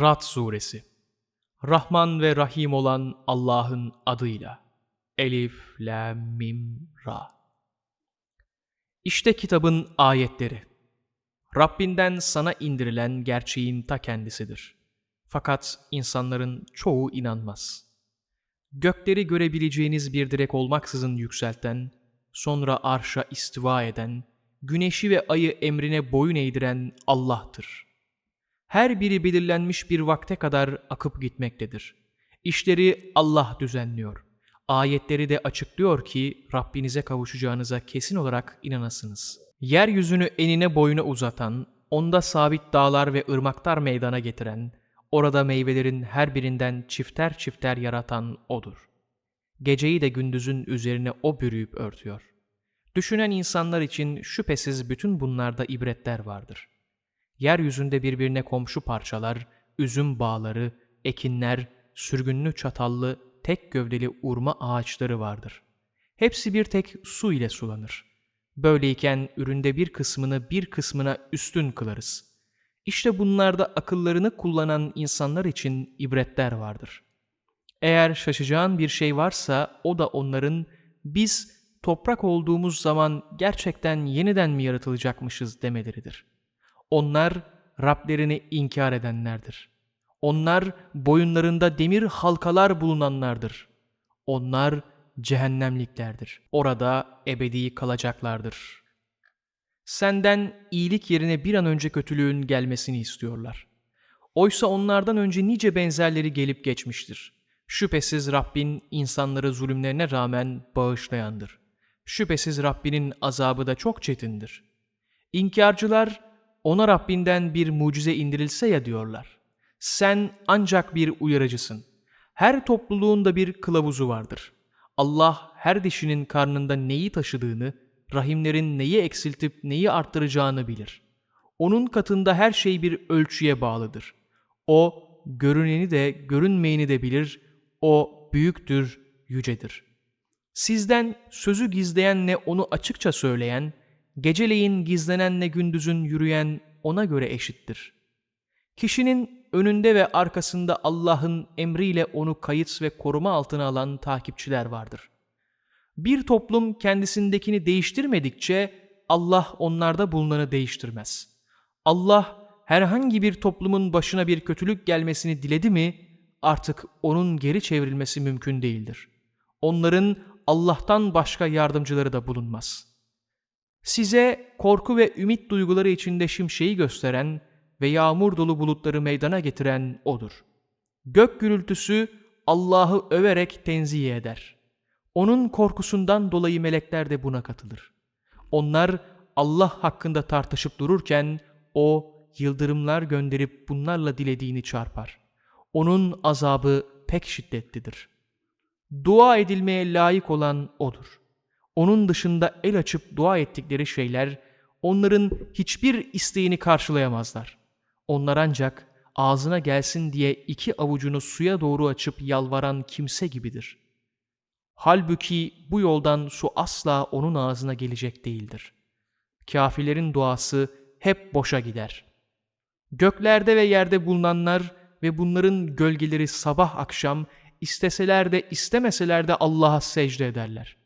Rad Suresi Rahman ve Rahim olan Allah'ın adıyla. Elif, Lam, Mim, Ra. İşte kitabın ayetleri. Rabbinden sana indirilen gerçeğin ta kendisidir. Fakat insanların çoğu inanmaz. Gökleri görebileceğiniz bir direk olmaksızın yükselten, sonra arşa istiva eden, güneşi ve ayı emrine boyun eğdiren Allah'tır. Her biri belirlenmiş bir vakte kadar akıp gitmektedir. İşleri Allah düzenliyor. Ayetleri de açıklıyor ki Rabbinize kavuşacağınıza kesin olarak inanasınız. Yeryüzünü enine boyuna uzatan, onda sabit dağlar ve ırmaklar meydana getiren, orada meyvelerin her birinden çifter çifter yaratan O'dur. Geceyi de gündüzün üzerine O bürüyüp örtüyor. Düşünen insanlar için şüphesiz bütün bunlarda ibretler vardır. Yeryüzünde birbirine komşu parçalar, üzüm bağları, ekinler, sürgünlü çatallı, tek gövdeli urma ağaçları vardır. Hepsi bir tek su ile sulanır. Böyleyken üründe bir kısmını bir kısmına üstün kılarız. İşte bunlarda akıllarını kullanan insanlar için ibretler vardır. Eğer şaşacağın bir şey varsa o da onların biz toprak olduğumuz zaman gerçekten yeniden mi yaratılacakmışız demeleridir. Onlar Rablerini inkar edenlerdir. Onlar boyunlarında demir halkalar bulunanlardır. Onlar cehennemliklerdir. Orada ebedi kalacaklardır. Senden iyilik yerine bir an önce kötülüğün gelmesini istiyorlar. Oysa onlardan önce nice benzerleri gelip geçmiştir. Şüphesiz Rabbin insanları zulümlerine rağmen bağışlayandır. Şüphesiz Rabbinin azabı da çok çetindir. İnkarcılar ona Rabbinden bir mucize indirilse ya diyorlar. Sen ancak bir uyarıcısın. Her topluluğun da bir kılavuzu vardır. Allah her dişinin karnında neyi taşıdığını, rahimlerin neyi eksiltip neyi arttıracağını bilir. Onun katında her şey bir ölçüye bağlıdır. O görüneni de görünmeyeni de bilir. O büyüktür, yücedir. Sizden sözü gizleyenle onu açıkça söyleyen, geceleyin gizlenenle gündüzün yürüyen ona göre eşittir. Kişinin önünde ve arkasında Allah'ın emriyle onu kayıt ve koruma altına alan takipçiler vardır. Bir toplum kendisindekini değiştirmedikçe Allah onlarda bulunanı değiştirmez. Allah herhangi bir toplumun başına bir kötülük gelmesini diledi mi artık onun geri çevrilmesi mümkün değildir. Onların Allah'tan başka yardımcıları da bulunmaz. Size korku ve ümit duyguları içinde şimşeği gösteren ve yağmur dolu bulutları meydana getiren O'dur. Gök gürültüsü Allah'ı överek tenzih eder. Onun korkusundan dolayı melekler de buna katılır. Onlar Allah hakkında tartışıp dururken O yıldırımlar gönderip bunlarla dilediğini çarpar. Onun azabı pek şiddetlidir. Dua edilmeye layık olan O'dur. Onun dışında el açıp dua ettikleri şeyler onların hiçbir isteğini karşılayamazlar. Onlar ancak ağzına gelsin diye iki avucunu suya doğru açıp yalvaran kimse gibidir. Halbuki bu yoldan su asla onun ağzına gelecek değildir. Kafirlerin duası hep boşa gider. Göklerde ve yerde bulunanlar ve bunların gölgeleri sabah akşam isteseler de istemeseler de Allah'a secde ederler.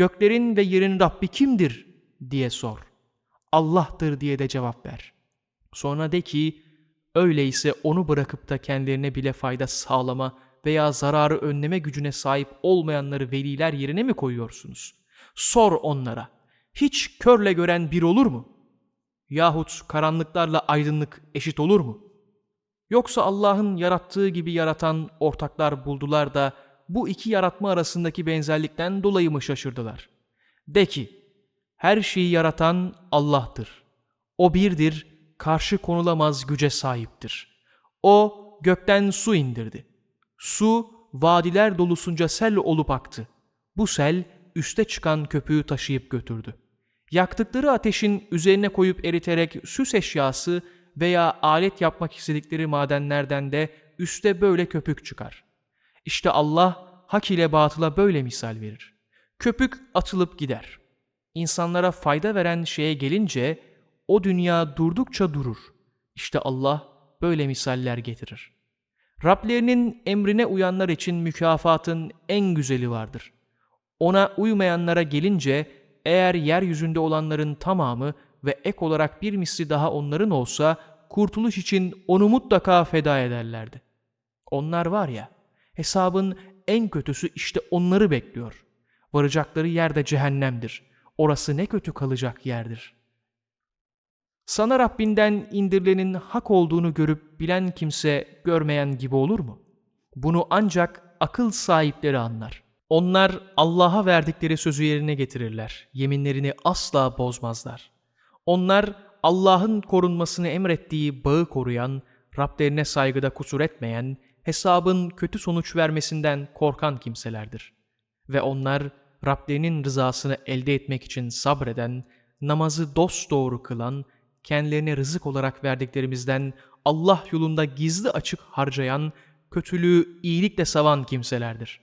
Göklerin ve yerin Rabbi kimdir diye sor. Allah'tır diye de cevap ver. Sonra de ki, öyleyse onu bırakıp da kendilerine bile fayda sağlama veya zararı önleme gücüne sahip olmayanları veliler yerine mi koyuyorsunuz? Sor onlara, hiç körle gören bir olur mu? Yahut karanlıklarla aydınlık eşit olur mu? Yoksa Allah'ın yarattığı gibi yaratan ortaklar buldular da bu iki yaratma arasındaki benzerlikten dolayı mı şaşırdılar? De ki, her şeyi yaratan Allah'tır. O birdir, karşı konulamaz güce sahiptir. O gökten su indirdi. Su vadiler dolusunca sel olup aktı. Bu sel üste çıkan köpüğü taşıyıp götürdü. Yaktıkları ateşin üzerine koyup eriterek süs eşyası veya alet yapmak istedikleri madenlerden de üste böyle köpük çıkar. İşte Allah hak ile batıla böyle misal verir. Köpük atılıp gider. İnsanlara fayda veren şeye gelince o dünya durdukça durur. İşte Allah böyle misaller getirir. Rablerinin emrine uyanlar için mükafatın en güzeli vardır. Ona uymayanlara gelince eğer yeryüzünde olanların tamamı ve ek olarak bir misli daha onların olsa kurtuluş için onu mutlaka feda ederlerdi. Onlar var ya, hesabın en kötüsü işte onları bekliyor. Varacakları yer de cehennemdir. Orası ne kötü kalacak yerdir. Sana Rabbinden indirilenin hak olduğunu görüp bilen kimse görmeyen gibi olur mu? Bunu ancak akıl sahipleri anlar. Onlar Allah'a verdikleri sözü yerine getirirler. Yeminlerini asla bozmazlar. Onlar Allah'ın korunmasını emrettiği bağı koruyan, Rablerine saygıda kusur etmeyen, hesabın kötü sonuç vermesinden korkan kimselerdir. Ve onlar Rablerinin rızasını elde etmek için sabreden, namazı dosdoğru kılan, kendilerine rızık olarak verdiklerimizden Allah yolunda gizli açık harcayan, kötülüğü iyilikle savan kimselerdir.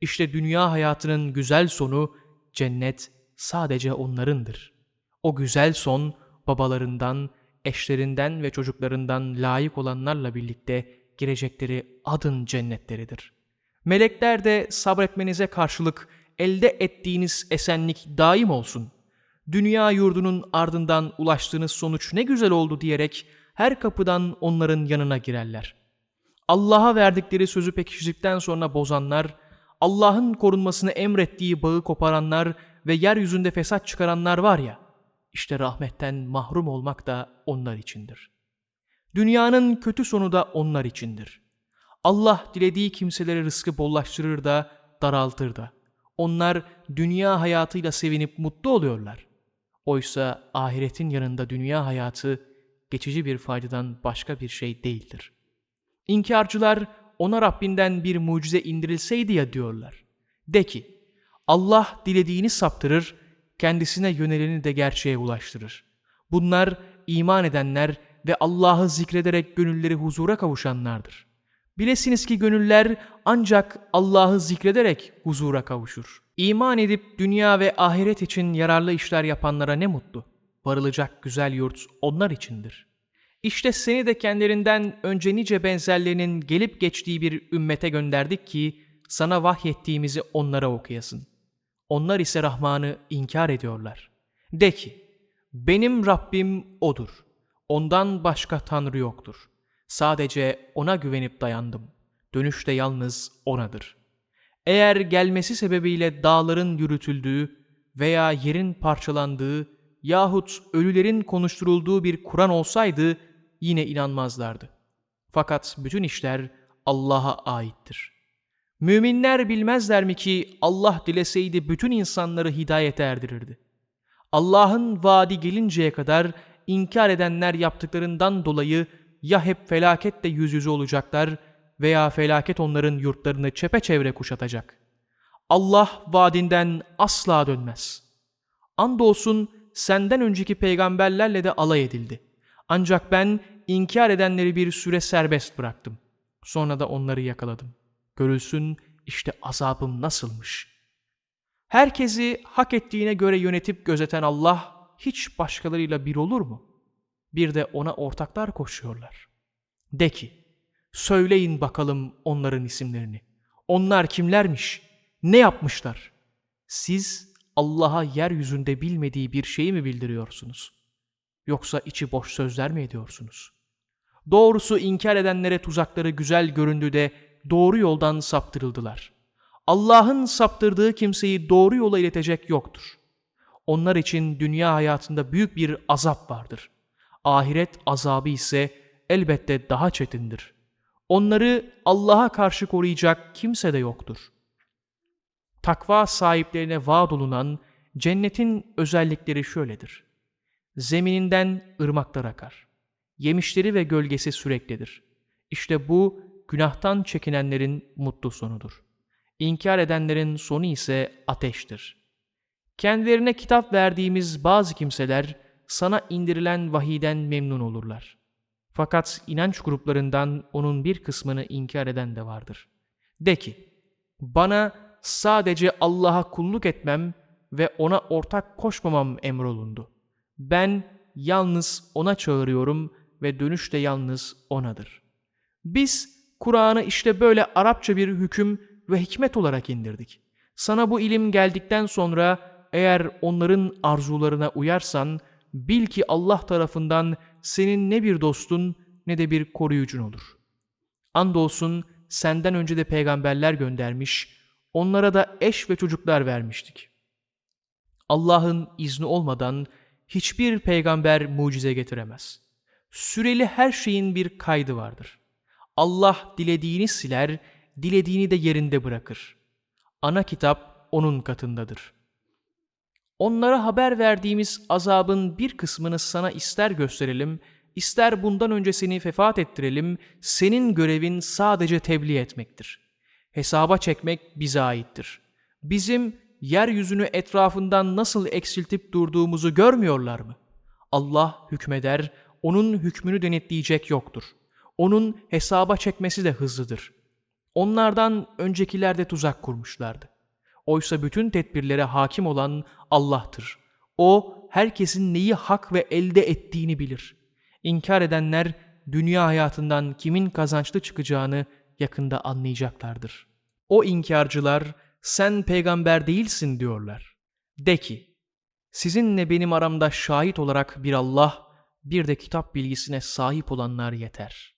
İşte dünya hayatının güzel sonu cennet sadece onlarındır. O güzel son babalarından, eşlerinden ve çocuklarından layık olanlarla birlikte girecekleri adın cennetleridir. Melekler de sabretmenize karşılık elde ettiğiniz esenlik daim olsun. Dünya yurdunun ardından ulaştığınız sonuç ne güzel oldu diyerek her kapıdan onların yanına girerler. Allah'a verdikleri sözü pekiştikten sonra bozanlar, Allah'ın korunmasını emrettiği bağı koparanlar ve yeryüzünde fesat çıkaranlar var ya, işte rahmetten mahrum olmak da onlar içindir. Dünyanın kötü sonu da onlar içindir. Allah dilediği kimselere rızkı bollaştırır da daraltır da. Onlar dünya hayatıyla sevinip mutlu oluyorlar. Oysa ahiretin yanında dünya hayatı geçici bir faydadan başka bir şey değildir. İnkarcılar ona Rabbinden bir mucize indirilseydi ya diyorlar. De ki, Allah dilediğini saptırır, kendisine yöneleni de gerçeğe ulaştırır. Bunlar iman edenler ve Allah'ı zikrederek gönülleri huzura kavuşanlardır. Bilesiniz ki gönüller ancak Allah'ı zikrederek huzura kavuşur. İman edip dünya ve ahiret için yararlı işler yapanlara ne mutlu. Varılacak güzel yurt onlar içindir. İşte seni de kendilerinden önce nice benzerlerinin gelip geçtiği bir ümmete gönderdik ki sana vahyettiğimizi onlara okuyasın. Onlar ise Rahman'ı inkar ediyorlar. De ki, benim Rabbim O'dur. Ondan başka Tanrı yoktur. Sadece O'na güvenip dayandım. Dönüş de yalnız O'nadır. Eğer gelmesi sebebiyle dağların yürütüldüğü veya yerin parçalandığı yahut ölülerin konuşturulduğu bir Kur'an olsaydı yine inanmazlardı. Fakat bütün işler Allah'a aittir. Müminler bilmezler mi ki Allah dileseydi bütün insanları hidayete erdirirdi. Allah'ın vaadi gelinceye kadar inkar edenler yaptıklarından dolayı ya hep felaketle yüz yüze olacaklar veya felaket onların yurtlarını çepeçevre kuşatacak. Allah vaadinden asla dönmez. Andolsun senden önceki peygamberlerle de alay edildi. Ancak ben inkar edenleri bir süre serbest bıraktım. Sonra da onları yakaladım. Görülsün işte azabım nasılmış. Herkesi hak ettiğine göre yönetip gözeten Allah hiç başkalarıyla bir olur mu? Bir de ona ortaklar koşuyorlar. De ki, söyleyin bakalım onların isimlerini. Onlar kimlermiş? Ne yapmışlar? Siz Allah'a yeryüzünde bilmediği bir şeyi mi bildiriyorsunuz? Yoksa içi boş sözler mi ediyorsunuz? Doğrusu inkar edenlere tuzakları güzel göründü de doğru yoldan saptırıldılar. Allah'ın saptırdığı kimseyi doğru yola iletecek yoktur. Onlar için dünya hayatında büyük bir azap vardır. Ahiret azabı ise elbette daha çetindir. Onları Allah'a karşı koruyacak kimse de yoktur. Takva sahiplerine vaat olunan cennetin özellikleri şöyledir. Zemininden ırmaklar akar. Yemişleri ve gölgesi süreklidir. İşte bu günahtan çekinenlerin mutlu sonudur. İnkar edenlerin sonu ise ateştir. Kendilerine kitap verdiğimiz bazı kimseler sana indirilen vahiden memnun olurlar. Fakat inanç gruplarından onun bir kısmını inkar eden de vardır. De ki, bana sadece Allah'a kulluk etmem ve ona ortak koşmamam emrolundu. Ben yalnız ona çağırıyorum ve dönüş de yalnız O'nadır. Biz Kur'an'ı işte böyle Arapça bir hüküm ve hikmet olarak indirdik. Sana bu ilim geldikten sonra eğer onların arzularına uyarsan bil ki Allah tarafından senin ne bir dostun ne de bir koruyucun olur. Andolsun senden önce de peygamberler göndermiş, onlara da eş ve çocuklar vermiştik. Allah'ın izni olmadan hiçbir peygamber mucize getiremez. Süreli her şeyin bir kaydı vardır. Allah dilediğini siler, dilediğini de yerinde bırakır. Ana kitap onun katındadır. Onlara haber verdiğimiz azabın bir kısmını sana ister gösterelim, ister bundan önce seni vefat ettirelim, senin görevin sadece tebliğ etmektir. Hesaba çekmek bize aittir. Bizim yeryüzünü etrafından nasıl eksiltip durduğumuzu görmüyorlar mı? Allah hükmeder, onun hükmünü denetleyecek yoktur. Onun hesaba çekmesi de hızlıdır. Onlardan öncekiler de tuzak kurmuşlardı. Oysa bütün tedbirlere hakim olan Allah'tır. O herkesin neyi hak ve elde ettiğini bilir. İnkar edenler dünya hayatından kimin kazançlı çıkacağını yakında anlayacaklardır. O inkarcılar sen peygamber değilsin diyorlar. De ki, sizinle benim aramda şahit olarak bir Allah, bir de kitap bilgisine sahip olanlar yeter.